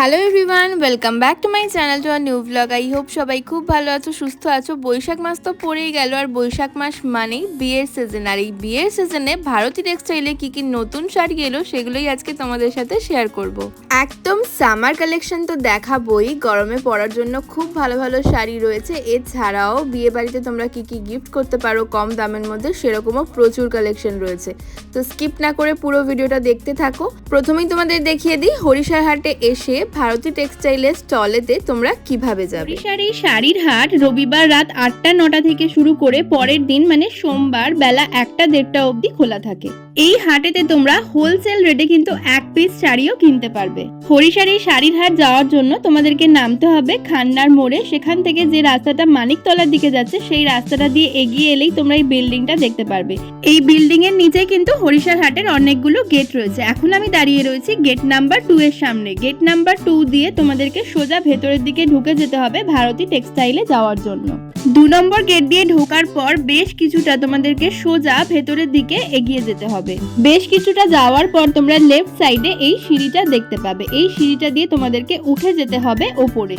Hello everyone welcome back to my channel to our new blog I hope সবাই খুব ভালো আছো, সুস্থ আছো। বৈশাখ মাস তো পড়েই গেল, আর বৈশাখ মাস মানেই বিয়ের সিজন আর এই বিয়ের সিজনে ভারতী টেক্সটাইলে কি কি নতুন শাড়ি এলো, সেগুলোই আজকে তোমাদের সাথে শেয়ার করব। একদম সামার কালেকশন তো দেখাবই, গরমে পরার জন্য খুব ভালো ভালো শাড়ি রয়েছে। এছাড়াও বিয়ে বাড়িতে তোমরা কি কি গিফট করতে পারো, কম দামের মধ্যে সেরকমও প্রচুর কালেকশন রয়েছে। তো স্কিপ না করে পুরো ভিডিওটা দেখতে থাকো। প্রথমেই তোমাদের দেখিয়ে দিই হরিশার হাটে এসে ভারতী টেক্সটাইলের স্টলেতে তোমরা কীভাবে যাবে? এই শাড়ির হাট রবিবার রাত আটটা নটা থেকে শুরু করে পরের দিন মানে সোমবার বেলা একটা দেড়টা অবধি খোলা থাকে। এই হাটেতে তোমরা হোলসেল রেটে কিন্তু এক পিস শাড়িও কিনতে পারবে। হরিশার এই শাড়ির হাট যাওয়ার জন্য তোমাদেরকে নামতে হবে খান্নার মোড়ে। সেখান থেকে যে রাস্তাটা মানিকতলার দিকে যাচ্ছে, সেই রাস্তাটা দিয়ে এগিয়ে এলেই তোমরা এই বিল্ডিংটা দেখতে পারবে। এই বিল্ডিং এর নিচে কিন্তু হরিশার হাটের অনেকগুলো গেট রয়েছে। এখন আমি দাঁড়িয়ে রয়েছি গেট নাম্বার টু এর সামনে। গেট নাম্বার টু দিয়ে তোমাদেরকে সোজা ভেতরের দিকে ঢুকে যেতে হবে ভারতী টেক্সটাইলে যাওয়ার জন্য। দু নম্বর গেট দিয়ে ঢোকার পর বেশ কিছুটা তোমাদেরকে সোজা ভেতরের দিকে এগিয়ে যেতে হবে। বেশ কিছুটা যাওয়ার পর তোমরা লেফট সাইডে এই সিঁড়িটা দেখতে পাবে। এই সিঁড়িটা দিয়ে তোমাদেরকে উঠে যেতে হবে ওপরে।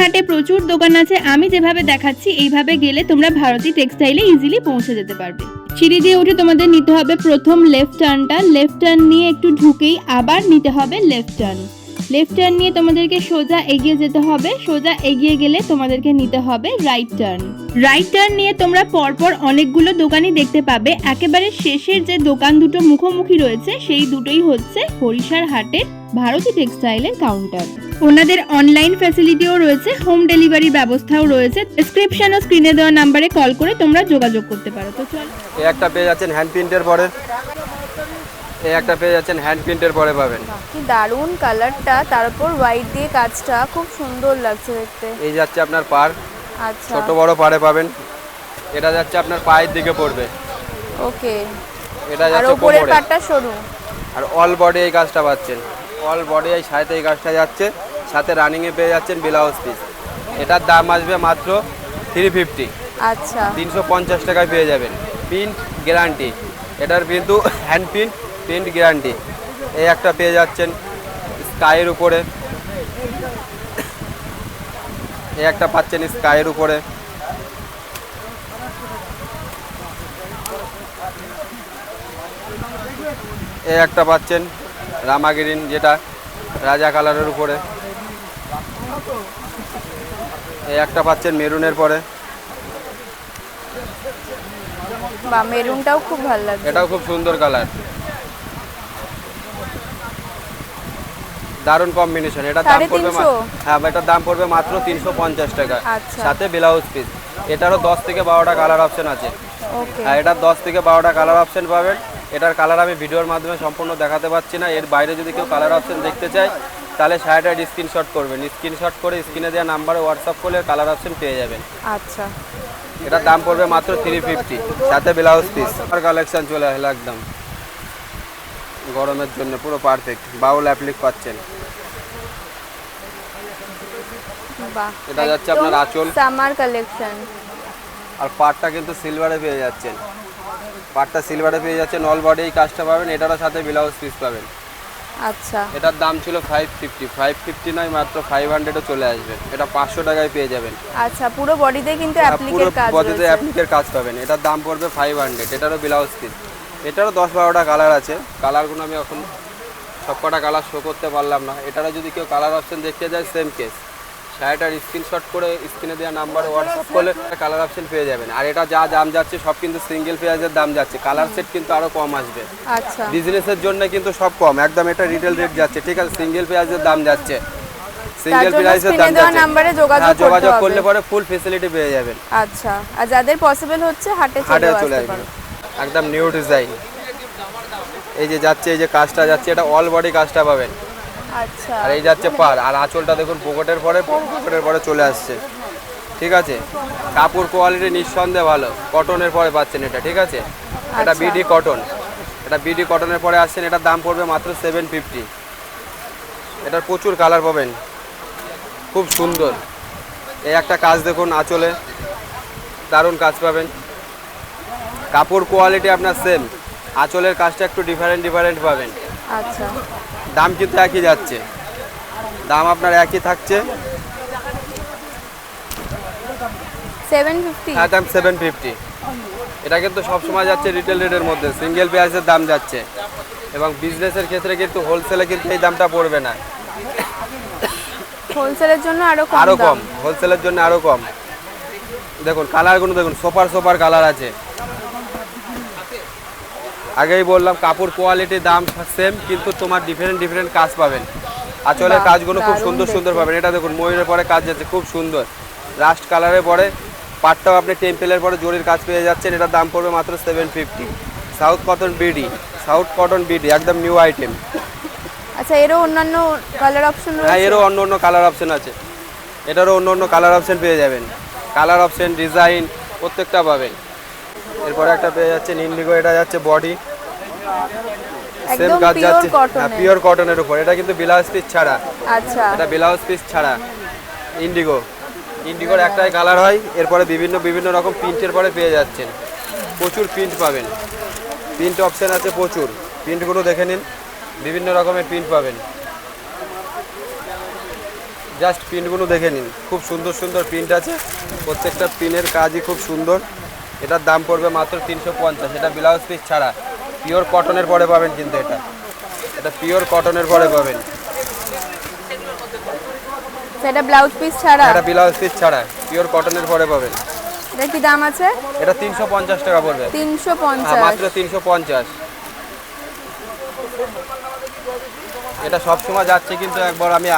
হাটে প্রচুর দোকান আছে। আমি যেভাবে দেখাচ্ছি, এইভাবে গেলে তোমরা ভারতী টেক্সটাইলে ইজিলি পৌঁছে যেতে পারবে। সিঁড়ি দিয়ে উঠে তোমাদের নিতে হবে প্রথম লেফট টার্নটা লেফট টার্ন নিয়ে একটু ঢুকেই আবার নিতে হবে লেফট টার্ন লেফট টার্ন নিয়ে তোমাদেরকে সোজা এগিয়ে যেতে হবে। সোজা এগিয়ে গেলে তোমাদেরকে নিতে হবে রাইট টার্ন রাইট টার্ন নিয়ে তোমরা পরপর অনেকগুলো দোকানই দেখতে পাবে। একেবারে শেষের যে দোকান দুটো মুখোমুখি রয়েছে, সেই দুটোই হচ্ছে হরিশার হাটের ভারতী টেক্সটাইলের কাউন্টার ওনাদের অনলাইন ফ্যাসিলিটিও রয়েছে হোম ডেলিভারি ব্যবস্থাও রয়েছে। ডেসক্রিপশন ও স্ক্রিনে দেওয়া নাম্বারে কল করে তোমরা যোগাযোগ করতে পারো। তো চল। একটা পেয়ে যাচ্ছেন হ্যান্ড প্রিন্টের পরে। এই একটা পেয়ে যাচ্ছেন হ্যান্ড প্রিন্টের পরে পাবেন। কি দারুণ কালারটা তারপর হোয়াইট দিয়ে কাজটা খুব সুন্দর লাগছে দেখতে। এই যাচ্ছে আপনার পার আচ্ছা। ছোট বড় পারে পাবেন। এটা যাচ্ছে আপনার পায়ের দিকে পড়বে। ওকে। এটা যাচ্ছে কোমরে। পাটটা সরু। আর অল বডি এই কাজটা পাচ্ছেন। অল বডি এই সাথে এই কাজটা যাচ্ছে। সাথে রানিংয়ে পেয়ে যাচ্ছেন ব্লাউজ পিস এটার দাম আসবে মাত্র থ্রি ফিফটি আচ্ছা। তিনশো পঞ্চাশ টাকায় পেয়ে যাবেন। প্রিন্ট গ্যারান্টি এটার কিন্তু হ্যান্ড প্রিন্ট প্রিন্ট গ্যারান্টি। এই একটা পেয়ে যাচ্ছেন স্কাইয়ের উপরে। এই একটা পাচ্ছেন স্কাইয়ের উপরে। এই একটা পাচ্ছেন রামাগিরিন যেটা রাজা কালারের উপরে। এই একটা পাচ্ছেন মেরুনের পরে। বা মেরুনটাও খুব ভালো লাগছে। এটাও খুব সুন্দর কালার। দারুণ কম্বিনেশন এটা দাম পড়বে? হ্যাঁ এটার দাম পড়বে মাত্র তিনশো পঞ্চাশ টাকা। আচ্ছা। সাথে ব্লাউজ পিস এটারও দশ থেকে বারোটা কালার অপশন আছে। হ্যাঁ এটার দশ থেকে বারোটা কালার অপশন পাবেন। এটার কালার আমি ভিডিওর মাধ্যমে সম্পূর্ণ দেখাতে পারছি না। এর বাইরে যদি কেউ কালার অপশন দেখতে চায় তাহলে শাড়িটার স্ক্রিনশট করবেন। স্ক্রিনশট করে স্ক্রিনে দেওয়া নাম্বারে হোয়াটসঅ্যাপ করলে কালার অপশন পেয়ে যাবেন। আচ্ছা। এটার দাম পড়বে মাত্র থ্রি ফিফটি সাথে ব্লাউজ পিস আর কালেকশন চলে আসলে একদম। গরমের জন্য পুরো পারফেক্ট বাউল অ্যাপ্লিক পাচ্ছেন এটা যাচ্ছে আপনার আঁচল। সামার কালেকশন আর পাটটা কিন্তু সিলভারে পেয়ে যাচ্ছেন। পাটটা সিলভারে পেয়ে যাচ্ছেন অল বডি এই কাজটা পাবেন এটারও সাথে ব্লাউজ পিস পাবেন। আচ্ছা। এটার দাম ছিল ফাইভ ফিফটি ফাইভ ফিফটি নয় মাত্র ফাইভ হান্ড্রেডও চলে আসবে। এটা পাঁচশো টাকায় পেয়ে যাবেন। আচ্ছা পুরো বডিতে কিন্তু পুরো অ্যাপ্লিকের কাজ বডিতে অ্যাপ্লিকের কাজ পাবেন। এটার দাম পড়বে ফাইভ হান্ড্রেড এটারও ব্লাউজ পিস এটারও দশ বারোটা কালার আছে। কালারগুলো আমি এখন সবকটা কালার শো করতে পারলাম না। এটারও যদি কেউ কালার অপশন দেখতে যায় সেম কেস শাড়িটার স্ক্রিনশট করে স্ক্রিনে দেওয়া নাম্বারে হোয়াটসঅ্যাপ করলে কালার অপশন পেয়ে যাবেন। আর এটা যা দাম যাচ্ছে সব কিন্তু সিঙ্গেল পেঁয়াজের দাম যাচ্ছে। কালার সেট কিন্তু আরও কম আসবে। আচ্ছা। বিজনেসের জন্য কিন্তু সব কম। একদম এটা রিটেল রেট যাচ্ছে। ঠিক আছে সিঙ্গেল পেঁয়াজের দাম যাচ্ছে। সিঙ্গেল প্রাইসের দাম যাচ্ছে। নাম্বারে যোগাযোগ হ্যাঁ, যোগাযোগ করলে পরে ফুল ফেসিলিটি পেয়ে যাবেন। আচ্ছা। আর যাদের পসিবল হচ্ছে হাটে চলে আসতে একদম নিউ ডিজাইন এই যে যাচ্ছে এই যে কাজটা যাচ্ছে এটা অল বডি কাজটা পাবেন। আচ্ছা। আর এই যাচ্ছে পার। আর আঁচলটা দেখুন পকেটের পরে পকেটের পরে চলে আসছে। ঠিক আছে? কাপড় কোয়ালিটি নিঃসন্দেহে ভালো। কটনের পরে পাচ্ছেন এটা ঠিক আছে? এটা আচ্ছা। বিডি কটন এটা বিডি কটনের পরে আসছেন এটার দাম পড়বে মাত্র সেভেন ফিফটি এটার প্রচুর কালার পাবেন। খুব সুন্দর। এই একটা কাজ দেখুন আঁচলে। দারুণ কাজ পাবেন। কাপড় কোয়ালিটি আপনার সেম আঁচলের কাজটা একটু ডিফারেন্ট ডিফারেন্ট পাবেন। আচ্ছা। দাম কিন্তু একই যাচ্ছে। দাম আপনার একই থাকছে। হ্যাঁ দাম সেভেন ফিফটি এটা কিন্তু সবসময় যাচ্ছে রিটেল রেটের মধ্যে। সিঙ্গেল পেঁয়াজের দাম যাচ্ছে। এবং বিজনেসের ক্ষেত্রে কিন্তু হোলসেলে কিন্তু এই দামটা পড়বে না। হোলসেলের জন্য আরও কম আরও কম। হোলসেলের জন্য আরও কম। দেখুন কালারগুলো দেখুন। সোপার সোপার কালার আছে। আগেই বললাম কাপড় কোয়ালিটি দাম সেম কিন্তু তোমার ডিফারেন্ট ডিফারেন্ট কাজ পাবেন। আঁচলের কাজগুলো খুব সুন্দর সুন্দর পাবেন। এটা দেখুন ময়ূরের পরে কাজ যাচ্ছে খুব সুন্দর। লাস্ট কালারের পরে পাটটাও আপনি টেম্পেলের পরে জরির কাজ পেয়ে যাচ্ছেন। এটার দাম পড়বে মাত্র seven fifty south cotton BD south cotton BD একদম নিউ আইটেম আচ্ছা এরও অন্যান্য কালার অপশন হ্যাঁ এরও অন্য অন্য কালার অপশন আছে। এটারও অন্য অন্য কালার অপশন পেয়ে যাবেন। কালার অপশন ডিজাইন প্রত্যেকটা পাবেন। এরপরে একটা পেয়ে যাচ্ছেন ইন্ডিগো এটা যাচ্ছে বডি সেম কাজ যাচ্ছে। হ্যাঁ পিওর কটনের উপর। এটা কিন্তু ব্লাউজ পিস ছাড়া। আচ্ছা। এটা ব্লাউজ পিস ছাড়া। ইন্ডিগো ইন্ডিগোর একটাই কালার হয়। এরপরে বিভিন্ন বিভিন্ন রকম প্রিন্টের পরে পেয়ে যাচ্ছেন। প্রচুর প্রিন্ট পাবেন। প্রিন্ট অপশন আছে প্রচুর। প্রিন্টগুলো দেখে নিন। বিভিন্ন রকমের প্রিন্ট পাবেন। জাস্ট প্রিন্টগুলো দেখে নিন। খুব সুন্দর সুন্দর প্রিন্ট আছে। প্রত্যেকটা প্রিন্টের কাজই খুব সুন্দর। এটার দাম পড়বে মাত্র তিনশো পঞ্চাশ। এটা ব্লাউজ পিস ছাড়া। পিওর কটনের পরে পাবেন কিন্তু এটা। এটা পিওর কটনের পরে পাবেন। সেটা ব্লাউজ পিস ছাড়া? এটা ব্লাউজ পিস ছাড়া। পিওর কটনের পরে পাবেন। এটা কি দাম আছে? এটা তিনশো পঞ্চাশ টাকা পড়বে। তিনশো হ্যাঁ পঞ্চাশ মাত্র তিনশো পঞ্চাশ। এটা সবসময় যাচ্ছে কিন্তু একবার আমি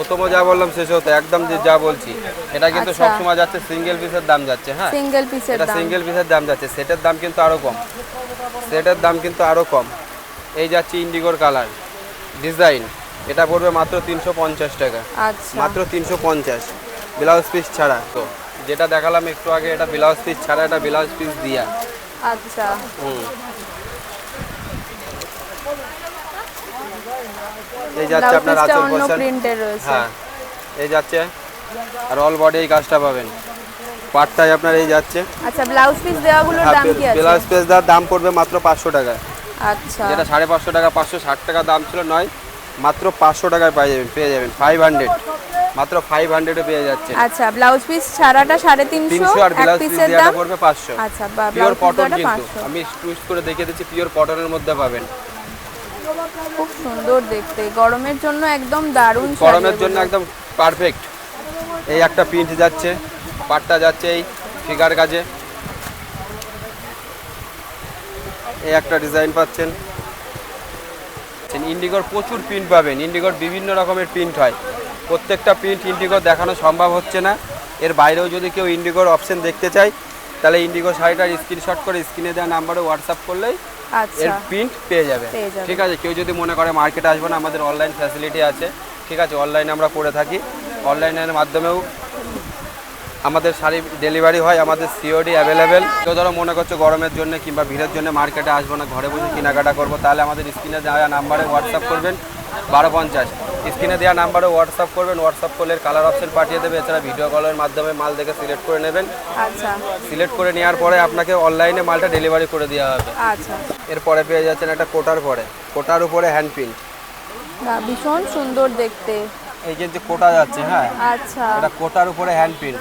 প্রথমে যা বললাম শেষ হতে একদম যে যা বলছি এটা কিন্তু আচ্ছা। সবসময় যাচ্ছে সিঙ্গেল পিসের দাম যাচ্ছে হ্যাঁ? সিঙ্গেল পিসের এটা সিঙ্গেল পিসের দাম যাচ্ছে সেটের দাম কিন্তু আরও কম। সেটের দাম কিন্তু আরও কম। এই যাচ্ছে ইন্ডিগোর কালার ডিজাইন এটা পড়বে মাত্র তিনশো পঞ্চাশ টাকা। আচ্ছা। মাত্র তিনশো পঞ্চাশ ব্লাউজ পিস ছাড়া। তো যেটা দেখালাম একটু আগে এটা ব্লাউজ পিস ছাড়া এটা ব্লাউজ পিস দিয়া। আচ্ছা। হুম। এই যাচ্ছে আপনার আচল পোর্শন হ্যাঁ এই যাচ্ছে। আর অল বডি এই কাজটা পাবেন। পাটটাই আপনার এই যাচ্ছে। আচ্ছা ব্লাউজ পিস দেওয়াগুলোর দাম কি আছে? ব্লাউজ পিস দার দাম পড়বে মাত্র পাঁচশো টাকা আচ্ছা। যেটা সাড়ে পাঁচশো টাকা পাঁচশো ষাট টাকা দাম ছিল নয় মাত্র পাঁচশো টাকায় পেয়ে যাবেন পেয়ে যাবেন। ফাইভ হান্ড্রেড মাত্র ফাইভ হান্ড্রেডে পেয়ে যাচ্ছে। আচ্ছা ব্লাউজ পিস ছাড়াটা সাড়ে তিনশো তিনশো আর এক ব্লাউজ পিস দেওয়াটা দাম? পড়বে পাঁচশো। আচ্ছা বা পিওর কটন দেওয়াটা কিন্তু। আমি টুইস্ট করে দেখিয়ে দিচ্ছি পিওর কটনের মধ্যে পাবেন। খুব সুন্দর দেখতে। গরমের জন্য একদম দারুণ গরমের জন্য একদম পারফেক্ট এই একটা প্রিন্ট যাচ্ছে পাটটা যাচ্ছে এই ফিগার কাজে। এই একটা ডিজাইন পাচ্ছেন। ইন্ডিগোর প্রচুর প্রিন্ট পাবেন ইন্ডিগোর বিভিন্ন রকমের প্রিন্ট হয়। প্রত্যেকটা প্রিন্ট ইন্ডিগোর দেখানো সম্ভব হচ্ছে না। এর বাইরেও যদি কেউ ইন্ডিগোর অপশন দেখতে চায় তাহলে ইন্ডিগো শাড়িটার স্ক্রিনশট করে স্ক্রিনে দেওয়া নাম্বারে হোয়াটসঅ্যাপ করলেই এর আচ্ছা প্রিন্ট পেয়ে যাবে। পেয়ে যাবে। ঠিক আছে কেউ যদি মনে করে মার্কেটে আসবে না আমাদের অনলাইন ফ্যাসিলিটি আছে। ঠিক আছে অনলাইনে আমরা করে থাকি। অনলাইনের মাধ্যমেও আমাদের শাড়ি ডেলিভারি হয় আমাদের সিওডি অ্যাভেলেবেল কেউ ধরো মনে করছ গরমের জন্য কিংবা ভিড়ের জন্য মার্কেটে আসব না ঘরে বসে কেনাকাটা করব তাহলে আমাদের স্ক্রিনে দেওয়া নাম্বারে হোয়াটসঅ্যাপ করবেন। বারো পঞ্চাশ। স্ক্রিনে দেওয়া নাম্বারে হোয়াটসঅ্যাপ করবেন হোয়াটসঅ্যাপ করলে কালার অপশন পাঠিয়ে দেবে। এছাড়া ভিডিও কলের মাধ্যমে মাল দেখে সিলেক্ট করে নেবেন। আচ্ছা। সিলেক্ট করে নেওয়ার পরে আপনাকে অনলাইনে মালটা ডেলিভারি করে দেওয়া হবে। আচ্ছা। এরপরে পেয়ে যাচ্ছেন একটা কোটার পরে। কোটার উপরে হ্যান্ড প্রিন্ট ভীষণ সুন্দর দেখতে। এই যে যে কোটা যাচ্ছে হ্যাঁ? আচ্ছা। এটা কোটার উপরে হ্যান্ড প্রিন্ট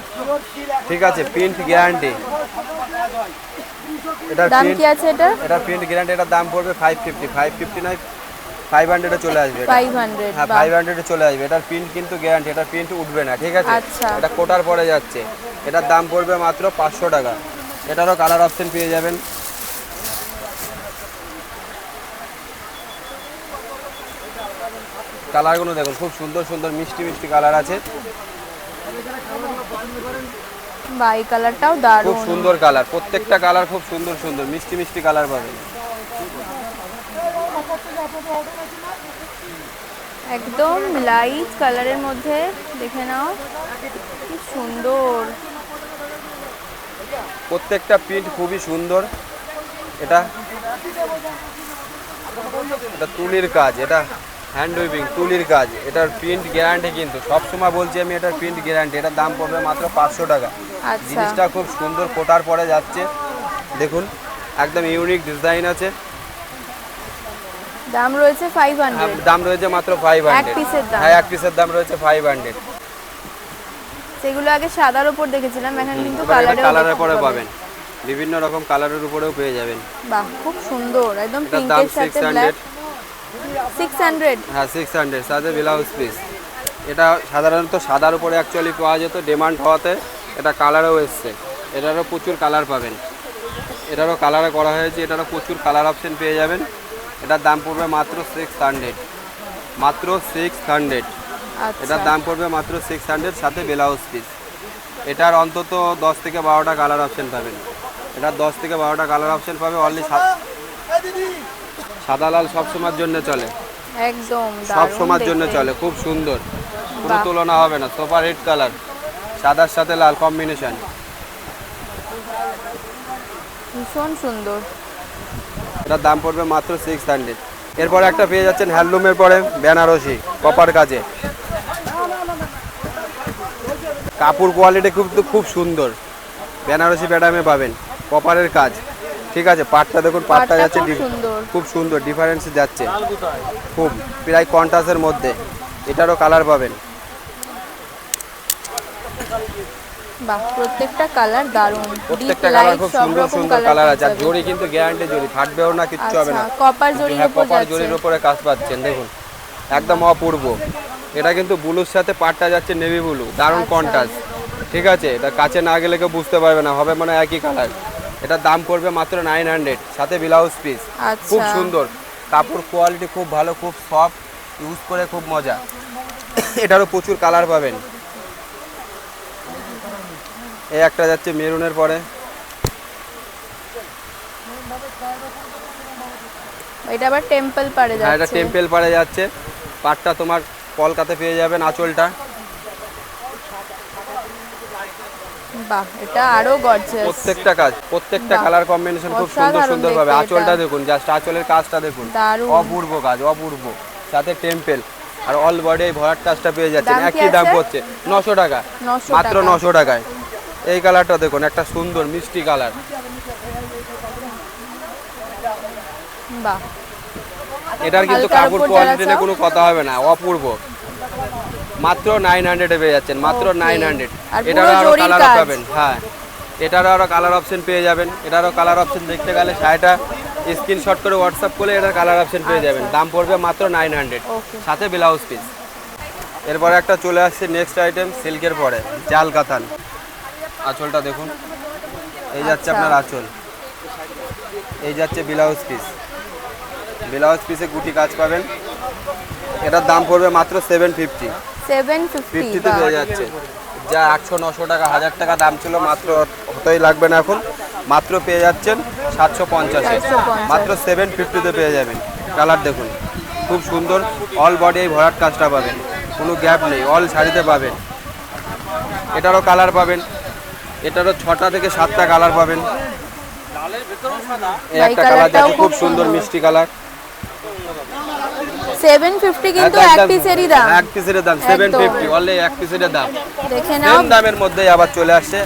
ঠিক আছে প্রিন্ট গ্যারান্টি এটা দাম কি আছে এটা? এটা প্রিন্ট গ্যারান্টি এটার দাম পড়বে ফাইভ ফিফটি ফাইভ ফিফটি নয় ফাইভ হান্ড্রেডে চলে আসবে এটা। ফাইভ হান্ড্রেড হ্যাঁ ফাইভ হান্ড্রেডে চলে আসবে। এটার প্রিন্ট কিন্তু গ্যারান্টি এটার প্রিন্ট উঠবে না ঠিক আছে? আচ্ছা। এটা কোটার পরে যাচ্ছে। এটার দাম পড়বে মাত্র পাঁচশো টাকা। এটারও কালার অপশন পেয়ে যাবেন। কালারগুলো দেখুন খুব সুন্দর সুন্দর মিষ্টি মিষ্টি কালার আছে। বা এই কালারটাও খুব সুন্দর কালার প্রত্যেকটা কালার খুব সুন্দর সুন্দর মিষ্টি মিষ্টি কালার পাবেন। একদম লাইট কালারের মধ্যে দেখে নাও কি সুন্দর। প্রত্যেকটা প্রিন্ট খুবই সুন্দর। এটা এটা তুলির কাজ এটা হ্যান্ড উইভিং তুলির কাজ। এটার প্রিন্ট গ্যারান্টি কিন্তু সবসময় বলছি আমি এটার প্রিন্ট গ্যারান্টি এটার দাম পড়বে মাত্র পাঁচশো টাকা। আচ্ছা। জিনিসটা খুব সুন্দর কোটার পরে যাচ্ছে। দেখুন একদম ইউনিক ডিজাইন আছে। দাম রয়েছে ফাইভ হ্যাঁ, হান্ড্রেড দাম রয়েছে মাত্র ফাইভ হান্ড্রেড piece-এর দাম? হ্যাঁ এক পিসের দাম রয়েছে ফাইভ হান্ড্রেড সেগুলো আগে সাদার উপর দেখেছিলাম এখন কিন্তু কালারেও কালারের পরে পাবেন। বিভিন্ন রকম কালারের উপরেও পেয়ে যাবেন। বাহ খুব সুন্দর একদম দাম পিঙ্কের সাথে ব্ল্যাক সিক্স হান্ড্রেড হ্যাঁ সিক্স হান্ড্রেড সাথে ব্লাউজ পিস এটা সাধারণত সাদার উপরে অ্যাকচুয়ালি পাওয়া যেত ডিমান্ড হওয়াতে এটা কালারও এসছে। এটারও প্রচুর কালার পাবেন। এটারও কালারে করা হয়েছে এটারও প্রচুর কালার অপশন পেয়ে যাবেন। এটার দাম পড়বে মাত্র সিক্স হান্ড্রেড মাত্র সিক্স হান্ড্রেড আচ্ছা। এটার দাম পড়বে মাত্র সিক্স হান্ড্রেড সাথে ব্লাউজ পিস এটার অন্তত দশ থেকে বারোটা কালার অপশন পাবেন। এটার দশ থেকে বারোটা কালার অপশন পাবে অনলি সাদা লাল সব সময়ের জন্য চলে। একদম সব সময়ের জন্য চলে খুব সুন্দর। কোনো তুলনা হবে না সুপার রেড কালার সাদার সাথে লাল কম্বিনেশন ভীষণ সুন্দর। এটার দাম পড়বে মাত্র সিক্স হান্ড্রেড এরপরে একটা পেয়ে যাচ্ছেন হ্যান্ডলুমের পরে বেনারসি কপার কাজে। কাপড় কোয়ালিটি খুব খুব সুন্দর। বেনারসি প্যাডামে পাবেন কপারের কাজ। ঠিক আছে পাটটা দেখুন পাটটা যাচ্ছে খুব সুন্দর। খুব সুন্দর ডিফারেন্স যাচ্ছে। খুব প্রায় কন্টাসের মধ্যে। এটারও কালার পাবেন। বাহ প্রত্যেকটা কালার দারুণ। প্রত্যেকটা কালার খুব সুন্দর সুন্দর কালার আছে। আর। জড়ি কিন্তু গ্যারান্টি জড়ি ফাটবেও না কিচ্ছু হবে না। আচ্ছা কপার জরির হ্যাঁ উপর কপার যাচ্ছে। উপরে কাজ পাচ্ছেন দেখুন। একদম অপূর্ব। এটা কিন্তু ব্লুর সাথে পাটটা যাচ্ছে নেভি ব্লু দারুণ আচ্ছা। কন্ট্রাস্ট ঠিক আছে এটা কাছে না গেলে কেউ বুঝতে পারবে না হবে মানে একই কালার এটার দাম পড়বে মাত্র নাইন হান্ড্রেড সাথে ব্লাউজ পিস আচ্ছা। খুব সুন্দর। কাপড় কোয়ালিটি খুব ভালো খুব সফট ইউজ করে খুব মজা। এটারও প্রচুর কালার পাবেন। এই একটা যাচ্ছে মেরুনের পরে। এটা আবার টেম্পল পাড়ে হ্যাঁ এটা যাচ্ছে। টেম্পেল পাড়ে যাচ্ছে। পাটটা তোমার কলকাতা পেয়ে যাবেন আঁচলটা বাহ এটা আরও গর্জিয়াস প্রত্যেকটা কাজ প্রত্যেকটা কালার কম্বিনেশন খুব সুন্দর সুন্দর ভাবে। আঁচলটা দেখুন জাস্ট আঁচলের কাজটা দেখুন। অপূর্ব কাজ অপূর্ব। সাথে টেম্পেল আর অল বডি ভরার কাজটা পেয়ে যাচ্ছে একই দাম? পড়ছে। নশো টাকা। মাত্র নশো টাকায়। এই কালারটা দেখুন একটা সুন্দর মিষ্টি কালার। বাহ। এটার কিন্তু কাপড় কোয়ালিটি নিয়ে কোনো কথা হবে না অপূর্ব। মাত্র নাইন হান্ড্রেডে পেয়ে যাচ্ছেন মাত্র নাইন হান্ড্রেড এটারও আরও কালার পাবেন হ্যাঁ। এটারও আরও কালার অপশন পেয়ে যাবেন এটারও কালার অপশন দেখতে গেলে শাড়িটা স্ক্রিনশট করে হোয়াটসঅ্যাপ করলে এটার কালার অপশন পেয়ে যাবেন দাম পড়বে মাত্র নাইন হান্ড্রেড সাথে ব্লাউজ পিস এরপরে একটা চলে আসছে নেক্সট আইটেম সিল্কের পরে জাল কাতান। আঁচলটা দেখুন। এই যাচ্ছে। আপনার আঁচল। এই যাচ্ছে ব্লাউজ পিস। ব্লাউজ পিসে গুটি কাজ পাবেন। এটার দাম পড়বে মাত্র সেভেন ফিফটি সেভেন ফিফটিতে পেয়ে যাচ্ছে। যা একশো নশো টাকা হাজার টাকা দাম ছিল মাত্র হতেই লাগবে না এখন। মাত্র পেয়ে যাচ্ছেন সাতশো পঞ্চাশে। মাত্র সেভেন ফিফটিতে পেয়ে যাবেন। কালার দেখুন। খুব সুন্দর অল বডি এই ভরাট কাজটা পাবেন। কোনো গ্যাপ নেই অল শাড়িতে পাবেন। এটারও কালার পাবেন। এটারও ছটা থেকে সাতটা কালার পাবেন। একটা কালার যাচ্ছে খুব সুন্দর। মিষ্টি কালার। কিন্তু এক পিসেরই দাম। এক পিসের দাম সেভেন একদম। ফিফটি অনলি এক পিসের দাম। দেখে নাও। সেম দামের মধ্যেই আবার চলে আসছে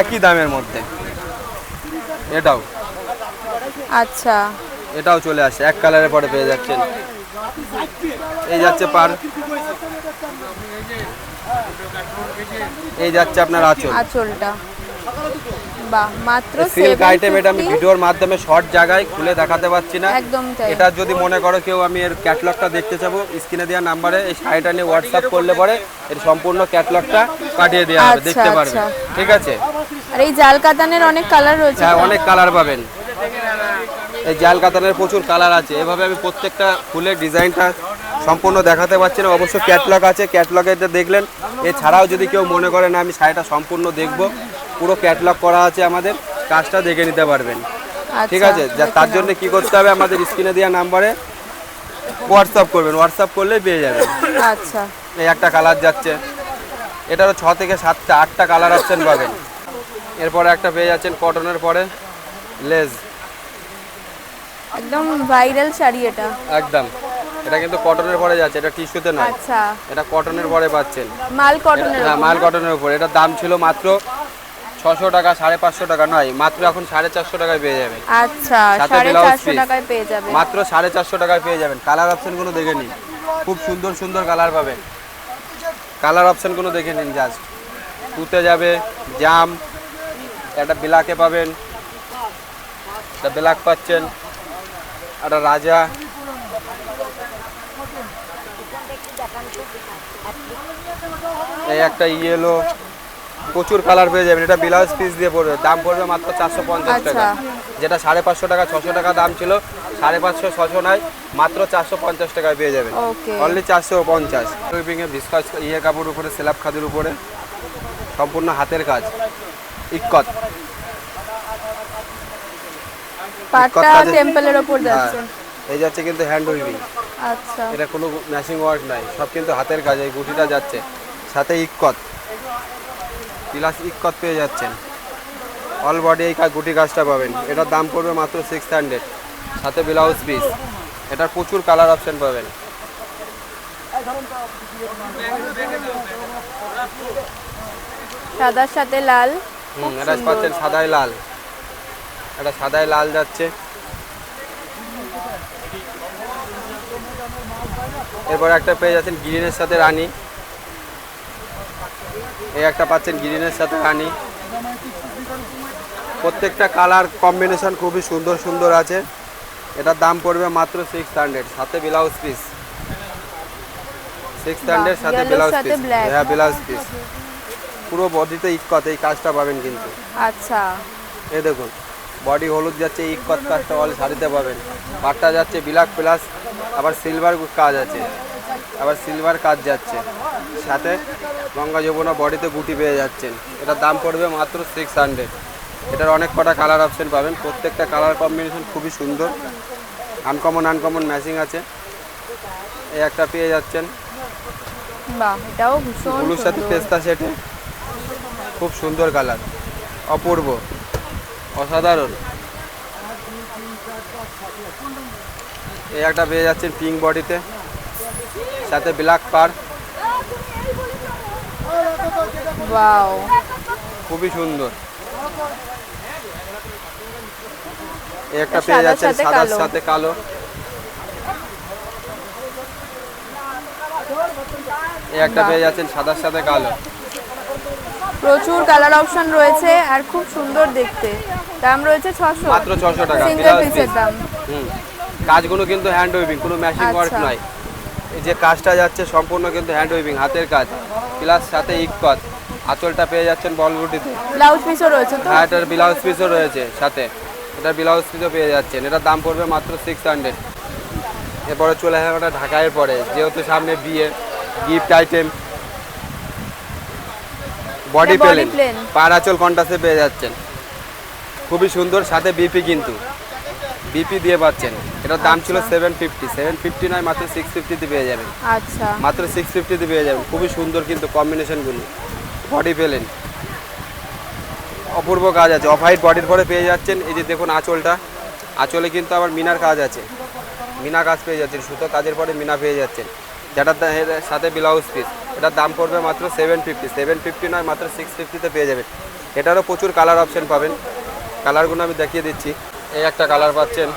একই দামের মধ্যে। এটাও। আচ্ছা। এটাও চলে আসছে এক কালারের পরে পেয়ে যাচ্ছেন। এই যাচ্ছে পার। এই যাচ্ছে আপনার আঁচল। আঁচলটা। বাহ মাত্র সিল্ক আইটেম এটা আমি ভিডিওর মাধ্যমে শর্ট জায়গায় খুলে দেখাতে পারছি না। একদম তাই। এটা যদি মনে করো কেউ আমি এর ক্যাটলগটা দেখতে চাবো স্ক্রিনে দেওয়া নাম্বারে এই শাড়িটা নিয়ে হোয়াটসঅ্যাপ করলে পরে এর সম্পূর্ণ ক্যাটলগটা পাঠিয়ে দেওয়া হবে আচ্ছা, দেখতে পারবে আচ্ছা। ঠিক আছে? আর এই জাল কাতানের অনেক কালার রয়েছে হ্যাঁ অনেক কালার পাবেন। এই জাল কাতানের প্রচুর কালার আছে। এভাবে আমি প্রত্যেকটা ফুলের ডিজাইনটা সম্পূর্ণ দেখাতে পারছি না। অবশ্য ক্যাটলগ আছে ক্যাটলগে এটা দেখলেন। এছাড়াও যদি কেউ মনে করে না আমি শাড়িটা সম্পূর্ণ দেখব। পুরো ক্যাটলগ করা আছে আমাদের। কাজটা দেখে নিতে পারবেন। ঠিক আচ্ছা, আছে? যা- তার জন্য কি করতে হবে? আমাদের স্ক্রিনে দেওয়া নাম্বারে হোয়াটসঅ্যাপ করবেন। হোয়াটসঅ্যাপ করলেই পেয়ে যাবেন। আচ্ছা। এই একটা কালার যাচ্ছে। এটারও ছ থেকে সাতটা আটটা কালার অপশন পাবেন। এরপরে একটা পেয়ে যাচ্ছেন কটনের পরে লেজ একদম ভাইরাল শাড়ি এটা। একদম। এটা কিন্তু কটনের পরে যাচ্ছে এটা টিস্যুতে নয়। আচ্ছা। এটা কটনের পরে পাচ্ছেন। মাল কটনের হ্যাঁ মাল কটনের উপর। এটার দাম ছিল মাত্র ছশো টাকা সাড়ে পাঁচশো টাকা নয় মাত্র এখন সাড়ে চারশো টাকায় পেয়ে যাবেন। আচ্ছা সাড়ে চারশো। টাকায় পেয়ে যাবে মাত্র সাড়ে চারশো টাকায় পেয়ে যাবেন। কালার অপশনগুলো দেখে নিন। খুব সুন্দর সুন্দর কালার পাবেন। কালার অপশনগুলো দেখে নিন জাস্ট তুতে যাবে জাম একটা বিলাকে পাবেন। একটা ব্ল্যাক পাচ্ছেন। একটা রাজা। এই একটা ইয়েলো প্রচুর কালার পেয়ে যাবেন। এটা ব্লাউজ পিস দিয়ে পড়বে। দাম পড়বে মাত্র চারশো পঞ্চাশ টাকা। আচ্ছা। যেটা সাড়ে পাঁচশো টাকা ছশো টাকা দাম ছিল সাড়ে পাঁচশো ছশো নয় মাত্র চারশো পঞ্চাশ টাকায় পেয়ে যাবেন। অনলি চারশো পঞ্চাশ। উইপিংয়ে ভিসকাস ইয়ে কাপড় উপরে স্ল্যাব খাদের উপরে সম্পূর্ণ হাতের কাজ। ইক্কত পাটটা টেম্পলের ওপর হ্যাঁ। যাচ্ছে। এই যাচ্ছে কিন্তু হ্যান্ড উইভিং আচ্ছা। এটা কোনো ম্যাচিং ওয়ার্ক নাই। সব কিন্তু হাতের কাজ এই গুটিটা যাচ্ছে। সাথে ইক্কত। প্লাস ইক্কত পেয়ে যাচ্ছেন। অল বডি এই গুটি গাছটা পাবেন। এটার দাম পড়বে মাত্র সিক্স হান্ড্রেড সাথে ব্লাউজ পিস এটার প্রচুর কালার অপশান পাবেন। সাদার সাথে লাল। হুম এটা পাচ্ছেন সাদাই লাল। এটা সাদাই লাল যাচ্ছে। এরপর একটা পেয়ে যাচ্ছেন গ্রিনের সাথে রানী। এই একটা পাচ্ছেন গ্রিনের সাথে রানি। প্রত্যেকটা কালার কম্বিনেশন খুবই সুন্দর সুন্দর আছে। এটার দাম পড়বে মাত্র সিক্স হান্ড্রেড সাথে ব্লাউজ পিস সিক্স হান্ড্রেড সাথে ব্লাউজ পিস হ্যাঁ ব্লাউজ পিস পুরো বডিতে ইক্কত এই কাজটা পাবেন কিন্তু। আচ্ছা। এ দেখুন। বডি হলুদ যাচ্ছে ইক্কত কাজটা অল শাড়িতে পাবেন। পাটটা যাচ্ছে বিলাক প্লাস আবার সিলভার কাজ আছে। আবার সিলভার কাজ যাচ্ছে। সাথে গঙ্গা যমুনা বডিতে গুটি পেয়ে যাচ্ছেন। এটার দাম পড়বে মাত্র সিক্স হান্ড্রেড এটার অনেক কটা কালার অপশন পাবেন। প্রত্যেকটা কালার কম্বিনেশন খুবই সুন্দর। আনকমন আনকমন ম্যাচিং আছে। এই একটা পেয়ে যাচ্ছেন। ব্লুর সাথে। পেস্তা সেটে। খুব সুন্দর কালার অপূর্ব। অসাধারণ। এই একটা পেয়ে যাচ্ছেন পিঙ্ক বডিতে সাথে ব্ল্যাক পার ওয়াও খুবই সুন্দর। এই একটা পেয়ে সাদার যাচ্ছেন সাথে সাদার কালো। সাথে কালো। এই একটা। পেয়ে যাচ্ছেন সাদার সাথে কালো। প্রচুর কালার অপশন রয়েছে আর খুব সুন্দর দেখতে। দাম রয়েছে ছশো। মাত্র 600 টাকা, সিঙ্গেল পিসের দাম। হুম। কাজগুলো কিন্তু হ্যান্ড উইভিং কোনো ম্যাচিং ওয়ার্ক আচ্ছা। নয়। এই যে কাজটা যাচ্ছে সম্পূর্ণ কিন্তু হ্যান্ড উইভিং হাতের কাজ। প্লাস সাথে ইকত আঁচলটা পেয়ে যাচ্ছেন বলগুটিতে ব্লাউজ পিসও রয়েছে তো? হ্যাঁ এটার ব্লাউজ পিসও রয়েছে সাথে। এটার ব্লাউজ পিসও পেয়ে যাচ্ছেন। এটার দাম পড়বে মাত্র সিক্স হান্ড্রেড এরপরে চলে আসে ওটা ঢাকায় পরে। যেহেতু সামনে বিয়ে গিফট আইটেম বডি পেলেন plain। কন্টাসে পেয়ে যাচ্ছেন। খুবই সুন্দর সাথে বিপি কিন্তু। বিপি দিয়ে পাচ্ছেন। এটার দাম ছিল সেভেন ফিফটি সেভেন ফিফটি নয় মাত্র সিক্স ফিফটিতে পেয়ে যাবেন। আচ্ছা। মাত্র সিক্স ফিফটিতে পেয়ে যাবেন। খুবই সুন্দর কিন্তু কম্বিনেশনগুলো বডি পেলেন অপূর্ব কাজ আছে। অফ হাইট বডির পরে পেয়ে যাচ্ছেন। এই যে দেখুন আঁচলটা। আঁচলে কিন্তু আবার মিনার কাজ আছে। মিনা কাজ পেয়ে যাচ্ছেন। সুতো কাজের পরে মিনা পেয়ে যাচ্ছেন। যেটার সাথে ব্লাউজ পিস এটার দাম পড়বে মাত্র সেভেন ফিফটি সেভেন ফিফটি নয় মাত্র সিক্স ফিফটিতে পেয়ে যাবেন। এটারও প্রচুর কালার অপশন পাবেন। কালারগুলো আমি দেখিয়ে দিচ্ছি। এই একটা কালার পাচ্ছেন।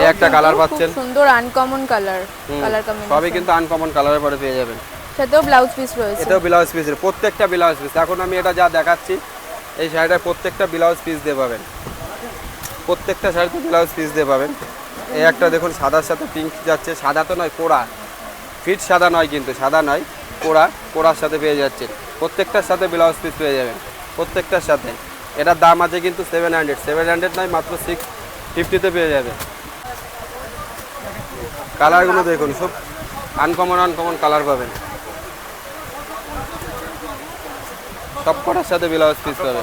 এই একটা খুব পাচ্ছেন। সুন্দর আনকমন কালার কালার সবই কিন্তু আনকমন কালারের পরে পেয়ে যাবেন। সাথেও ব্লাউজ পিস রয়েছে। এটাও ব্লাউজ প্রত্যেকটা ব্লাউজ পিস এখন আমি এটা যা দেখাচ্ছি এই শাড়িটার প্রত্যেকটা ব্লাউজ পিস দিয়ে পাবেন। প্রত্যেকটা শাড়িতে ব্লাউজ পিস দিয়ে পাবেন। এই একটা দেখুন, সাদার সাথে পিঙ্ক যাচ্ছে। সাদা তো নয় কোড়া ফিট সাদা নয় কিন্তু, সাদা নয় কোড়া কোড়ার সাথে পেয়ে যাচ্ছেন প্রত্যেকটার সাথে ব্লাউজ পিস পেয়ে যাবেন, প্রত্যেকটার সাথে। এটার দাম আছে কিন্তু সেভেন হান্ড্রেড সেভেন হান্ড্রেড নয়, মাত্র সিক্স ফিফটিতে পেয়ে যাবে। কালারগুলো দেখুন, সব আনকমন আনকমন কালার পাবেন। সব কটার সাথে ব্লাউজ পিস পাবে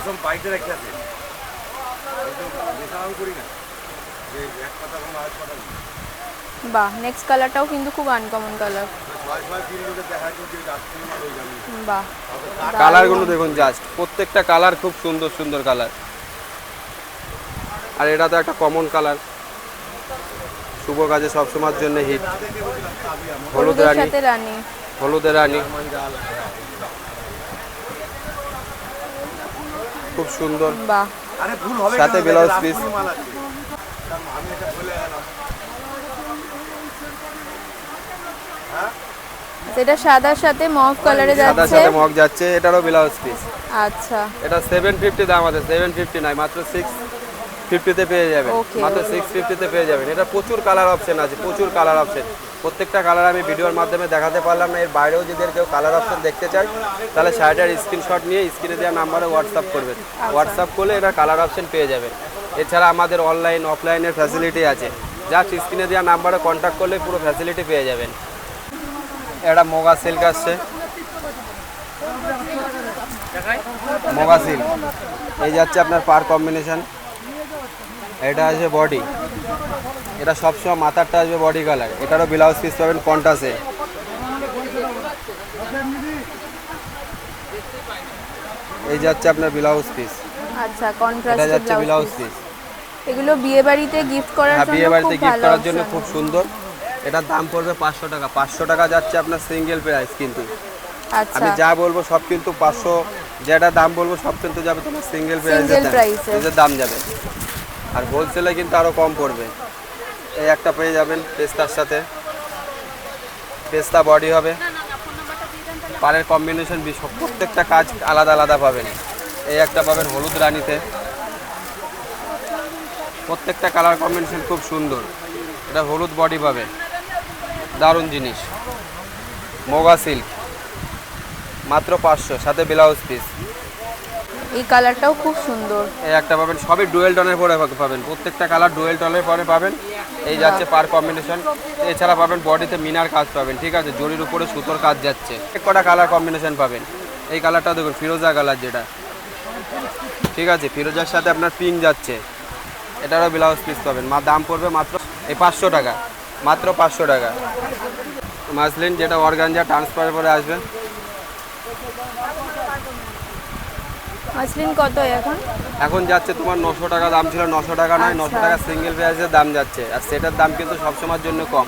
বাহ নেক্সট কালারটাও কিন্তু খুব আনকমন কালার বাহ কালারগুলো দেখুন জাস্ট প্রত্যেকটা কালার খুব সুন্দর সুন্দর কালার আর এটা তো একটা কমন কালার শুভ কাজে সবসময়ের জন্য হিট হলুদ রানী। হলুদ রানী। খুব সুন্দর। সাথে ব্লাউজ পিস এটা সাদার সাথে মফ কালারে যাচ্ছে সাদার সাথে মগ যাচ্ছে এটারও ব্লাউজ পিস আচ্ছা। এটা সেভেন ফিফটি দাম আছে সেভেন ফিফটি নয় মাত্র সিক্স ফিফটিতে পেয়ে যাবেন। মাত্র okay. সিক্স ফিফটিতে পেয়ে যাবেন। এটা প্রচুর কালার অপশন আছে প্রচুর কালার অপশন প্রত্যেকটা কালার আমি ভিডিওর মাধ্যমে দেখাতে পারলাম না এর বাইরেও যদি কেউ কালার অপশন দেখতে চায় তাহলে শাড়িটার স্ক্রিনশট নিয়ে স্ক্রিনে দেওয়া নাম্বারে হোয়াটসঅ্যাপ করবেন। আচ্ছা। হোয়াটসঅ্যাপ করলে এটা কালার অপশন পেয়ে যাবেন। এছাড়া আমাদের অনলাইন অফলাইনের ফ্যাসিলিটি আছে। জাস্ট স্ক্রিনে দেওয়া নাম্বারে কন্ট্যাক্ট করলে পুরো ফ্যাসিলিটি পেয়ে যাবেন। এটা মোগা সিল্ক আসছে। মোগা সিল্ক। এই যাচ্ছে আপনার পার কম্বিনেশন। এটা আছে বডি। এটা সবসময় মাথারটা আসবে বডি কালার। এটারও ব্লাউজ পিস পাবেন কন্টাসে এই যাচ্ছে আপনার ব্লাউজ পিস। আচ্ছা কন্ট্রাস্ট এটা যাচ্ছে ব্লাউজ পিস। এগুলো বিয়ে বাড়িতে গিফট করার হ্যাঁ জন্য বিয়ে বাড়িতে গিফট করার জন্য খুব সুন্দর। এটার দাম পড়বে পাঁচশো টাকা। পাঁচশো টাকা যাচ্ছে আপনার সিঙ্গেল প্রাইস কিন্তু। আচ্ছা। আমি যা বলব সব কিন্তু পাঁচশো যেটা দাম বলব সব কিন্তু যাবে তোমার সিঙ্গেল price দাম। যাবে। আর হোলসেলে কিন্তু আরও কম পড়বে। এই একটা পেয়ে যাবেন পেস্তার সাথে। পেস্তা বডি হবে। পাড়ের কম্বিনেশন প্রত্যেকটা কাজ আলাদা আলাদা পাবেন। এই একটা পাবেন হলুদ রানিতে। প্রত্যেকটা কালার কম্বিনেশন খুব সুন্দর। এটা হলুদ বডি পাবে। দারুণ জিনিস। মোগা সিল্ক। মাত্র পাঁচশো সাথে ব্লাউজ পিস। এই কালারটাও খুব সুন্দর। এই একটা পাবেন সবই ডুয়েল টনের পরে পাবেন। প্রত্যেকটা কালার ডুয়েল টনের পরে পাবেন। এই যাচ্ছে পার কম্বিনেশন। এছাড়া পাবেন বডিতে মিনার কাজ পাবেন ঠিক আছে? জরির উপরে সুতোর কাজ যাচ্ছে। এক কটা কালার কম্বিনেশন পাবেন। এই কালারটা দেখুন ফিরোজা কালার যেটা। ঠিক আছে ফিরোজার সাথে আপনার পিঙ্ক যাচ্ছে। এটারও ব্লাউজ পিস পাবেন। মা দাম পড়বে মাত্র এই পাঁচশো টাকা। মাত্র পাঁচশো টাকা। মাসলিন যেটা অর্গানজা ট্রান্সফার করে আসবে মাসলিন কত এখন? এখন যাচ্ছে তোমার নশো টাকা দাম ছিল নশো টাকা নয় নশো আচ্ছা। টাকা সিঙ্গেল প্রাইসের দাম যাচ্ছে। আর সেটার দাম কিন্তু সবসময়ের জন্য কম।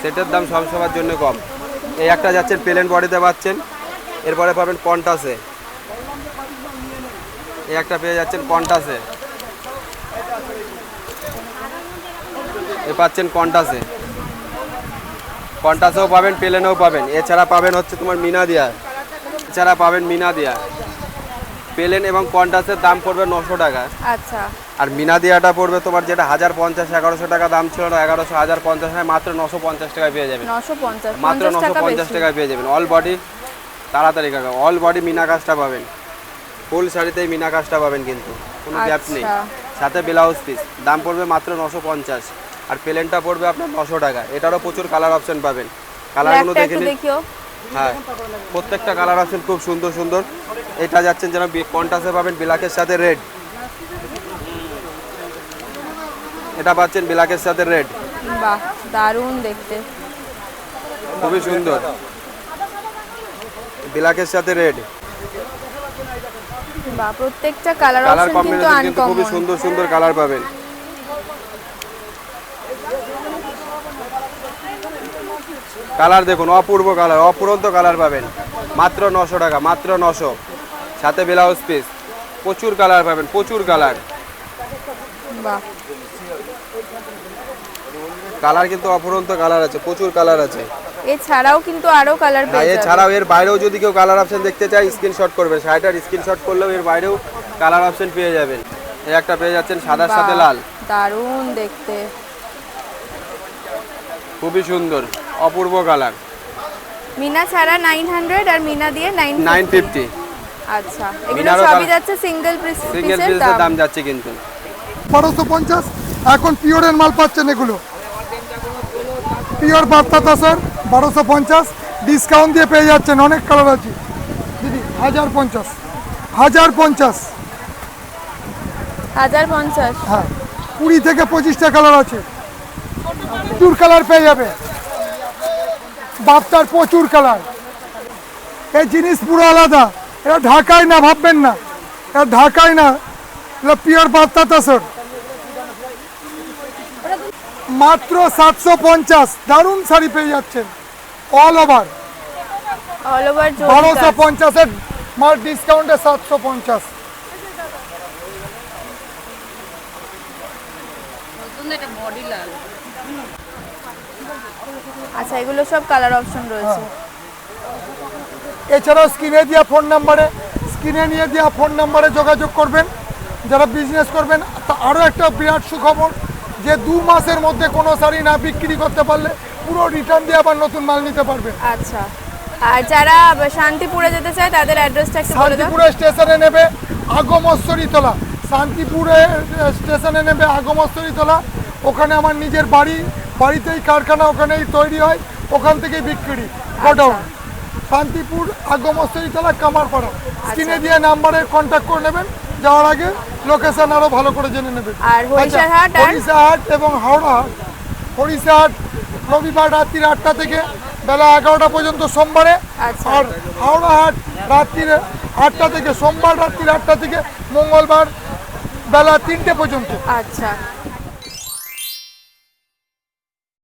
সেটের দাম সবসময়ের জন্য কম। এই একটা যাচ্ছেন প্লেন বডিতে পাচ্ছেন। এরপরে পাবেন কন্টাসে এই একটা পেয়ে যাচ্ছেন কন্টাসে এ পাচ্ছেন কন্টাসে কন্টাসেও পাবেন প্লেনেও পাবেন। এছাড়া পাবেন হচ্ছে তোমার মিনা দিয়া এছাড়া পাবেন মিনা দিয়া প্লেন এবং কন্টাসের দাম পড়বে নশো টাকা। আচ্ছা। আর মিনা দিয়াটা পড়বে তোমার যেটা হাজার পঞ্চাশ এগারোশো টাকা দাম ছিল না এগারোশো হাজার পঞ্চাশ মাত্র নশো পঞ্চাশ টাকায় পেয়ে যাবেন। মাত্র নশো পঞ্চাশ টাকায় পেয়ে যাবেন। অল বডি তাড়াতাড়ি কাকা অল বডি মিনা কাজটা পাবেন। ফুল শাড়িতেই মিনা কাজটা পাবেন কিন্তু কোনো গ্যাপ নেই। আচ্ছা। সাথে ব্লাউজ পিস দাম পড়বে মাত্র নশো পঞ্চাশ। আর প্লেনটা পড়বে আপনার নশো টাকা। এটারও প্রচুর কালার অপশন পাবেন। কালারগুলো দেখে নিন। হ্যাঁ প্রত্যেকটা কালার অপশন খুব সুন্দর সুন্দর। এটা যাচ্ছেন যেন কন্টাসে পাবেন ব্ল্যাকের সাথে রেড এটা পাচ্ছেন ব্ল্যাকের সাথে রেড বাহ দারুণ দেখতে। খুবই সুন্দর। ব্ল্যাকের সাথে রেড বাহ প্রত্যেকটা কালার অপশন কিন্তু খুবই সুন্দর সুন্দর কালার পাবেন। কালার দেখুন অপূর্ব কালার অপুরন্ত কালার পাবেন। মাত্র নশো টাকা মাত্র নশো। সাথে ব্লাউজ পিস। প্রচুর কালার পাবেন প্রচুর কালার। কালার কিন্তু অপরন্ত কালার আছে প্রচুর কালার আছে। এছাড়াও কিন্তু আরও কালার পেয়ে এছাড়াও এর বাইরেও যদি কেউ কালার অপশন দেখতে চায় স্ক্রিনশট করবে। শাড়িটার স্ক্রিনশট করলেও এর বাইরেও কালার অপশন পেয়ে যাবেন। এই একটা পেয়ে যাচ্ছেন সাদার সাথে লাল। দারুণ দেখতে। খুবই সুন্দর। অপূর্ব কালার। মিনা ছাড়া নাইন হান্ড্রেড আর মিনা দিয়ে নাইন নাইন ফিফটি আচ্ছা এগুলো সবই যাচ্ছে সিঙ্গেল পিস সিঙ্গেল পিসের দাম। যাচ্ছে কিন্তু। বারোশো পঞ্চাশ এখন পিওরের মাল পাচ্ছেন এগুলো। পিওর বার্তা স্যার বারোশো পঞ্চাশ। ডিসকাউন্ট দিয়ে পেয়ে যাচ্ছেন অনেক কালার আছে। দিদি হাজার পঞ্চাশ। হাজার পঞ্চাশ। হাজার পঞ্চাশ। হ্যাঁ কুড়ি থেকে পঁচিশটা কালার আছে। প্রচুর কালার পেয়ে যাবে। বাপটার প্রচুর কালার। এই জিনিস পুরো আলাদা। এটা ঢাকায় না ভাববেন না। এটা ঢাকায় না। এটা পিওর বাপ্তা তাসর মাত্র সাতশো পঞ্চাশ। দারুণ শাড়ি পেয়ে যাচ্ছেন। অল ওভার বারোশো পঞ্চাশের মাল ডিসকাউন্টে সাতশো পঞ্চাশ। আচ্ছা এগুলো সব কালার অপশন রয়েছে। এছাড়াও স্ক্রিনে দেওয়া ফোন নাম্বারে স্ক্রিনে নিয়ে দেওয়া ফোন নাম্বারে যোগাযোগ করবেন। যারা বিজনেস করবেন তা আরও একটা বিরাট সুখবর যে দু মাসের মধ্যে কোনো শাড়ি না বিক্রি করতে পারলে পুরো রিটার্ন দিয়ে আবার নতুন মাল নিতে পারবে আচ্ছা। আর যারা শান্তিপুরে যেতে চায় তাদের অ্যাড্রেসটা একটু বলে দাও। শান্তিপুরে স্টেশনে নেবে আগমস্তরীতলা শান্তিপুরে স্টেশনে নেবে আগমস্তরীতলা ওখানে আমার নিজের বাড়ি বাড়িতেই কারখানা ওখানেই তৈরি হয় ওখান থেকেই বিক্রি। গোডাউন। শান্তিপুর আগমস্তরীতলা কামারপাড়া। স্ক্রিনে দিয়ে নাম্বারে কন্ট্যাক্ট করে নেবেন যাওয়ার আগে লোকেশন আরও ভালো করে জেনে নেবেন। হরিষাহাট এবং হাওড়া। হাট হরিষাহাট রবিবার রাত্রির আটটা থেকে বেলা এগারোটা পর্যন্ত সোমবারে। আচ্ছা। আর হাওড়া হাট রাত্রির আটটা থেকে সোমবার রাত্রির আটটা থেকে মঙ্গলবার বেলা তিনটে পর্যন্ত। আচ্ছা।